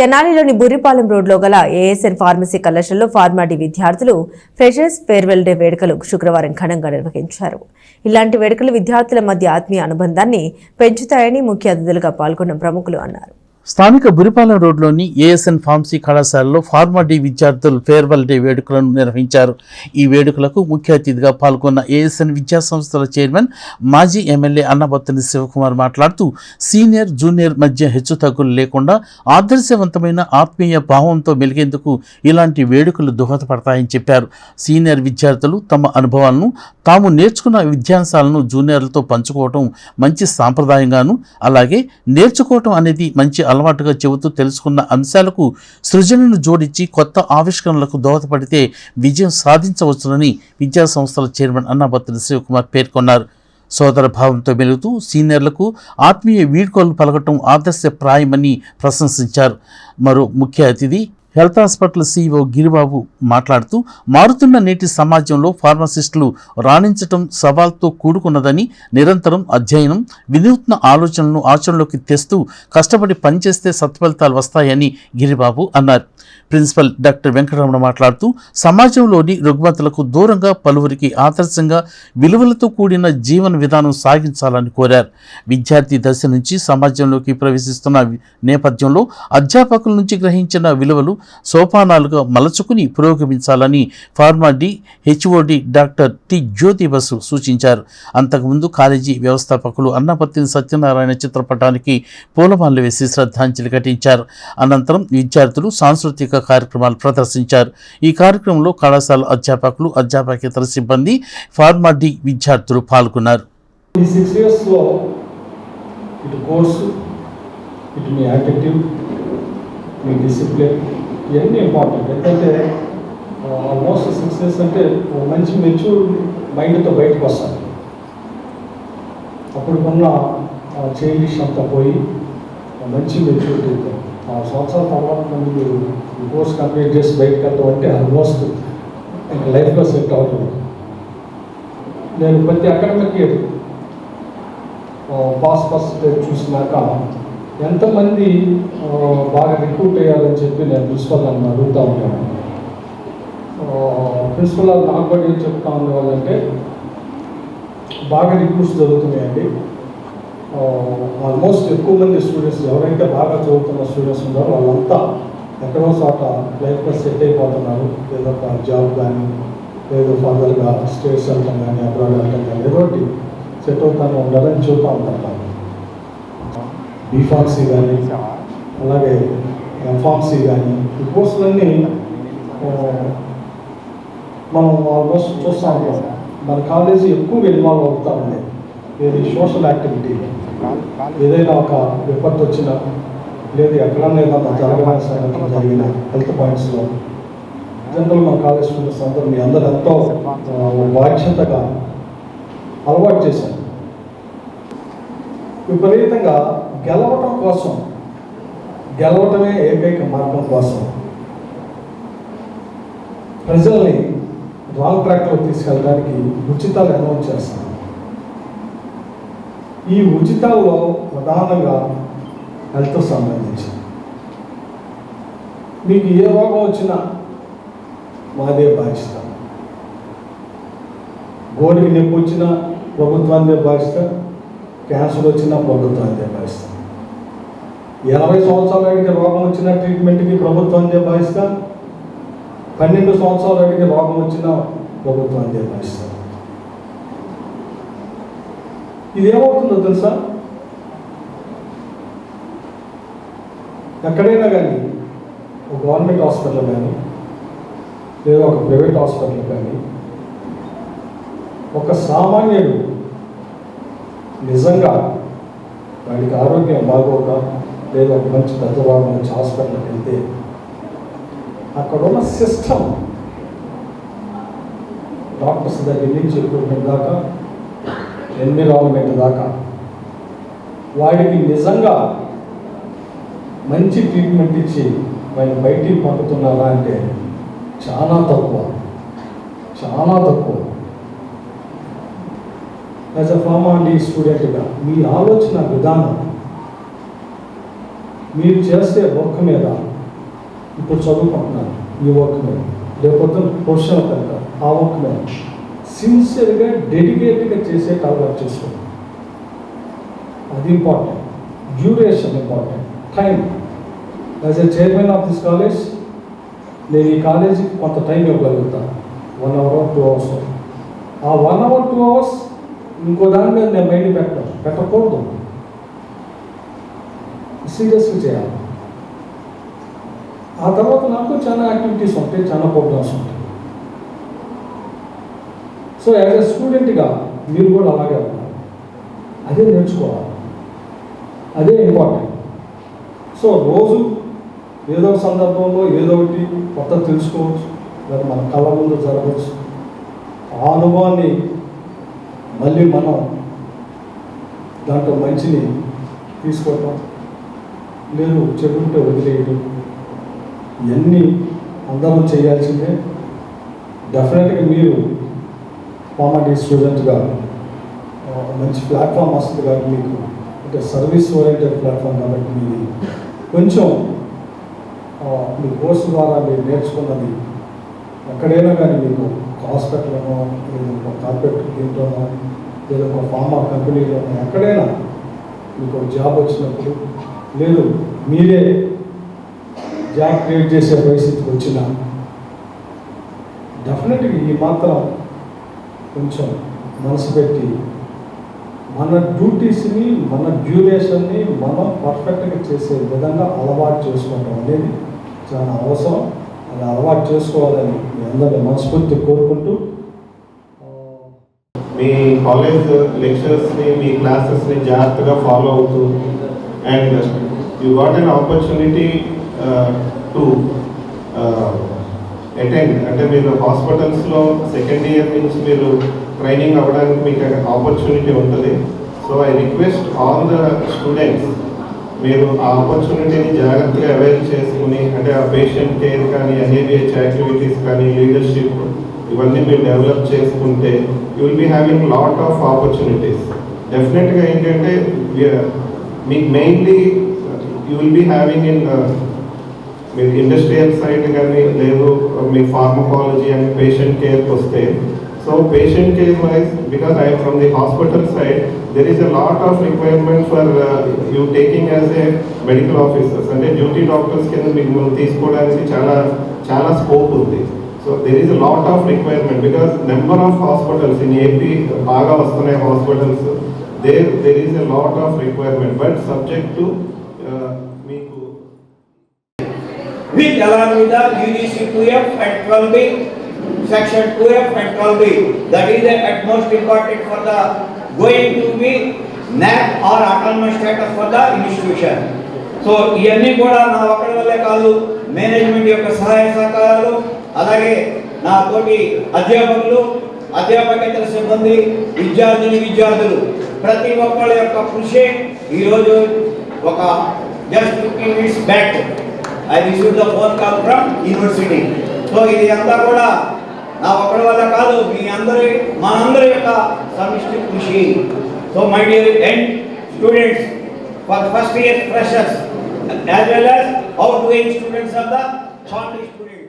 తెనాలిలోని బుర్రిపాలెం రోడ్లో గల ASN pharmacy కళాశాలలో ఫార్మాడి విద్యార్థులు ఫ్రెషర్స్ ఫేర్వెల్ డే వేడుకలు శుక్రవారం ఘనంగా నిర్వహించారు. ఇలాంటి వేడుకలు విద్యార్థుల మధ్య ఆత్మీయ అనుబంధాన్ని పెంచుతాయని ముఖ్య అతిథులుగా పాల్గొన్న ప్రముఖులు అన్నారు. స్థానిక బురిపాలెం రోడ్లోని ఏఎస్ఎన్ ఫార్మసీ కళాశాలలో ఫార్మా డి విద్యార్థులు ఫేర్వెల్ డే వేడుకలను నిర్వహించారు. ఈ వేడుకలకు ముఖ్య అతిథిగా పాల్గొన్న ఏఎస్ఎన్ విద్యాసంస్థల చైర్మన్ మాజీ ఎమ్మెల్యే అన్నబత్తని శివకుమార్ మాట్లాడుతూ సీనియర్ జూనియర్ మధ్య హెచ్చుతగ్గులు లేకుండా ఆదర్శవంతమైన ఆత్మీయ భావంతో మెలిగేందుకు ఇలాంటి వేడుకలు దోహదపడతాయని చెప్పారు. సీనియర్ విద్యార్థులు తమ అనుభవాలను తాము నేర్చుకున్న విద్యాంశాలను జూనియర్లతో పంచుకోవటం మంచి సాంప్రదాయంగాను అలాగే నేర్చుకోవటం అనేది మంచి అలవాటుగా చెబుతూ తెలుసుకున్న అంశాలకు సృజనను జోడించి కొత్త ఆవిష్కరణలకు దోహదపడితే విజయం సాధించవచ్చునని విద్యా సంస్థల చైర్మన్ అన్నాబత్తుల శివకుమార్ పేర్కొన్నారు. సోదర భావంతో మెలుగుతూ సీనియర్లకు ఆత్మీయ వీడ్కోలు పలకటం ఆదర్శప్రాయమని ప్రశంసించారు. మరో ముఖ్య అతిథి హెల్త్ హాస్పిటల్ సీఈఓ గిరిబాబు మాట్లాడుతూ మారుతున్న నేటి సమాజంలో ఫార్మసిస్టులు రాణించటం సవాల్తో కూడుకున్నదని నిరంతరం అధ్యయనం వినూత్న ఆలోచనలను ఆచరణలోకి తెస్తూ కష్టపడి పనిచేస్తే సత్ఫలితాలు వస్తాయని గిరిబాబు అన్నారు. ప్రిన్సిపల్ డాక్టర్ వెంకటరమణ మాట్లాడుతూ సమాజంలోని రుగ్మతలకు దూరంగా పలువురికి ఆదర్శంగా విలువలతో కూడిన జీవన విధానం సాగించాలని కోరారు. విద్యార్థి దశ నుంచి సమాజంలోకి ప్రవేశిస్తున్న నేపథ్యంలో అధ్యాపకుల నుంచి గ్రహించిన విలువలు సోపానాలుగా మలచుకుని పురోగమించాలని pharma D HOD doctor T Jyothi Basu సూచించారు. అంతకుముందు కాలేజీ వ్యవస్థాపకులు అన్నపత్తిని సత్యనారాయణ చిత్రపటానికి పూలమాలలు వేసి శ్రద్ధాంజలి ఘటించారు. అనంతరం విద్యార్థులు సాంస్కృతిక కార్యక్రమాలు ప్రదర్శించారు. ఈ కార్యక్రమంలో కళాశాల అధ్యాపకులు అధ్యాపకేతర సిబ్బంది ఫార్మా డి విద్యార్థులు పాల్గొన్నారు. ఈ సిక్స్ ఇయర్స్లో ఇటు కోర్సు ఇటు మీ యాటిట్యూడ్ మీ డిసిప్లిన్ ఇవన్నీ ఇంపార్టెంట్ ఎందుకంటే ఆల్మోస్ట్ సిక్స్ ఇయర్స్ అంటే మంచి మెచ్యూర్ మైండ్తో బయటకు వస్తారు అప్పుడు ఉన్న చైల్డిష్ అంతా పోయి మంచి మెచ్యూరిటీతో ఆ సంవత్సరాల తర్వాత మళ్ళీ మీరు కోర్స్ కంప్లీట్ చేసి బయటకు వెళ్తాం అంటే ఆల్మోస్ట్ ఇంకా లైఫ్లో సెట్ అవుతుంది. నేను ప్రతి అకాడమిక్ ఇయర్ పాస్ పర్సంటేజ్ చూసినాక ఎంతమంది బాగా రిక్రూట్ అయ్యాలని చెప్పి నేను ప్రిన్సిపల్ నన్ను అడుగుతా ఉంటాను. ప్రిన్సిపల్ నాకు కూడా ఏం చెప్తా ఉండేవాళ్ళంటే బాగా రిక్రూట్స్ జరుగుతున్నాయండి ఆల్మోస్ట్ ఎక్కువ మంది స్టూడెంట్స్ ఎవరైతే బాగా చదువుతున్న స్టూడెంట్స్ ఉన్నారో వాళ్ళంతా ఎక్కడో చోట లైఫ్లో సెట్ అయిపోతున్నారు. ఏదో ఒక జాబ్ కానీ ఏదో ఫర్దర్గా స్టేట్స్ వెళ్ళటం కానీ అబ్రాడ్ వెళ్ళటం కానీ ఏదో ఒకటి సెట్ అవుతాను ఉండాలని చూస్తూ ఉంటాను బీఫార్మసీ కానీ అలాగే ఎంఫార్సీ కానీ ఈ కోర్సులన్నీ uh, మనం ఆల్మోస్ట్ చూస్తూ ఉంటాం మన కాలేజీ ఎక్కువ ఇన్వాల్వ్ అవుతా ఉంది. ఇది సోషల్ యాక్టివిటీ ఏదైనా ఒక విపత్తు వచ్చినా లేదు ఎక్కడన్నా ఏదైనా జరగడానికి సంఘటన జరిగిన హెల్త్ పాయింట్స్లో జనరల్ మా కాలేజ్ స్టూడెంట్స్ అందరూ మీ అందరూ ఎంతో బాధ్యతగా అలవాటు చేశారు. విపరీతంగా గెలవటం కోసం గెలవటమే ఏకైక మార్గం కోసం ప్రజల్ని రాంగ్ ట్రాక్లో తీసుకెళ్ళడానికి ఉచితాలు అనౌన్స్ చేస్తాం ఈ ఉచితాల్లో ప్రధానంగా హెల్త్ సంబంధించింది మీకు ఏ రోగం వచ్చినా మాదే బాధ్యత గోడికి నొప్పి వచ్చినా ప్రభుత్వాన్ని బాధ్యత క్యాన్సర్ వచ్చినా ప్రభుత్వాన్ని బాధ్యత ఎనభై సంవత్సరాల అడిగి రోగం వచ్చిన ట్రీట్మెంట్కి ప్రభుత్వాన్ని బాధ్యత పన్నెండు సంవత్సరాల అడిగి రోగం వచ్చినా ప్రభుత్వాన్ని బాధ్యత ఇది ఏమవుతుందో తెలుసా? ఎక్కడైనా కానీ ఒక గవర్నమెంట్ హాస్పిటల్ కానీ లేదా ఒక ప్రైవేట్ హాస్పిటల్ కానీ ఒక సామాన్యుడు నిజంగా వాడికి ఆరోగ్యం బాగోక లేదా ఒక మంచి పెద్దవాడు మంచి హాస్పిటల్కి వెళ్తే అక్కడ ఉన్న సిస్టమ్ డాక్టర్స్ దగ్గర నుంచి దాకా ఎన్విరాన్మెంట్ దాకా. వాడికి నిజంగా మంచి ట్రీట్మెంట్ ఇచ్చి వాడిని బయటికి పంపుతున్నారా అంటే చాలా తక్కువ. చాలా తక్కువ. యాజ్ అ ఫార్మాలిటీ స్టూడెంట్గా మీ ఆలోచన విధానం మీరు చేసే వర్క్ మీద ఇప్పుడు చదువుకుంటున్నారు ఈ వర్క్ మీద. లేకపోతే పొజిషన్ కనుక ఆ వర్క్ మీద. సిన్సియర్గా డెడికేటెడ్గా చేసే అలవాటు చేసుకోండి. అది important duration important time as a chairman of this college నేను ఈ కాలేజీకి కొంత టైం ఇవ్వగలుగుతాను. వన్ అవర్ టూ అవర్స్ ఆ వన్ అవర్ టూ అవర్స్ ఇంకో దాని మీద నేను మైండ్ పెట్టడం పెట్టకూడదు. సీరియస్గా చేయాలి. ఆ తర్వాత నాకు చాలా యాక్టివిటీస్ ఉంటాయి చాలా ప్రోగ్రామ్స్ ఉంటాయి. సో యాజ్ ఎ స్టూడెంట్గా మీరు కూడా అలాగే ఉన్నారు అదే నేర్చుకోవాలి. అదే ఇంపార్టెంట్ సో రోజు ఏదో ఒక సందర్భంలో ఏదో ఒకటి కొత్త తెలుసుకోవచ్చు. లేదా మన కళ్ళ ముందు జరగవచ్చు. ఆ అనుభవాన్ని మళ్ళీ మనం దాంట్లో మంచిని తీసుకోవటం లేదు చెడుంటే వదిలేయడం ఇవన్నీ అందరం చేయాల్సిందే. డెఫినెట్గా మీరు కామెడీ స్టూడెంట్గా మంచి ప్లాట్ఫామ్ వస్తుంది కాబట్టి మీకు. అంటే సర్వీస్ ఓరియంటెడ్ ప్లాట్ఫామ్ కాబట్టి మీది. కొంచెం మీ కోర్సు ద్వారా మీరు నేర్చుకున్నది ఎక్కడైనా కానీ మీకు హాస్పిటల్లోనో లేదా ఒక కార్పొరేట్ దీంట్లోనో లేదా ఒక ఫార్మా కంపెనీలోనో ఎక్కడైనా మీకు ఒక జాబ్ వచ్చినప్పుడు లేదు మీరే జాబ్ క్రియేట్ చేసే పరిస్థితికి వచ్చినా డెఫినెట్గా ఈ మాత్రం కొంచెం మనసు పెట్టి మన డ్యూటీస్ని మన డ్యూరేషన్ని మనం పర్ఫెక్ట్గా చేసే విధంగా అలవాటు చేసుకోవడం అనేది చాలా అవసరం. అది అలవాటు చేసుకోవాలని మీ అందరినీ మనస్ఫూర్తి కోరుకుంటూ మీ కాలేజ్ లెక్చర్స్ని మీ క్లాసెస్ని జాగ్రత్తగా ఫాలో అవుతూ and you got an opportunity to attend అంటే మీరు హాస్పిటల్స్లో సెకండ్ ఇయర్ నుంచి మీరు ట్రైనింగ్ అవ్వడానికి మీకు ఆపర్చునిటీ ఉంటుంది. So I request all the students మీరు ఆ ఆపర్చునిటీని జాగ్రత్తగా అవైల్ చేసుకుని అంటే ఆ పేషెంట్ కేర్ కానీ ఎన్ఏబిహెచ్ యాక్టివిటీస్ కానీ లీడర్షిప్ ఇవన్నీ మీరు డెవలప్ చేసుకుంటే you will be having lot of opportunities డెఫినెట్గా ఏంటంటే మీకు mainly you will be having in మీరు ఇండస్ట్రియల్ సైడ్ కానీ లేదు మీ ఫార్మకాలజీ అండ్ పేషెంట్ కేర్కి వస్తే so patient care wise because I from the hospital side there is a lot of requirement for you taking as a medical officers అంటే duty doctors కింద మిమ్మల్ని తీసుకోవడానికి చాలా చాలా స్కోప్ ఉంది. So there is a lot of requirement because number of hospitals in AP బాగా వస్తున్నాయి hospitals there there is a lot of requirement but subject to uh, మీకు with along with the UGC 2F and 12B, section 2F and 12B. That is the at most important for the going to be NAC or autonomous status for the institution. So ఇవన్నీ కూడా నా ఒక్కడి వల్లే కాదు management యొక్క సహాయ సహకారాలు అలాగే నా తోటి అధ్యాపకులు అధ్యాపకేతర సిబ్బంది విద్యార్థిని విద్యార్థులు ప్రతి ఒక్కళ్ళ యొక్క కృషి ఈరోజు ఒక just fifteen minutes back I receive the phone call from university so ఇది అంతా కూడా నా ఒక్కడి వల్ల కాదు మీ అందరి మనందరి యొక్క సమిష్టి కృషి. So my dear and students for first year freshers as well as outgoing students of the short students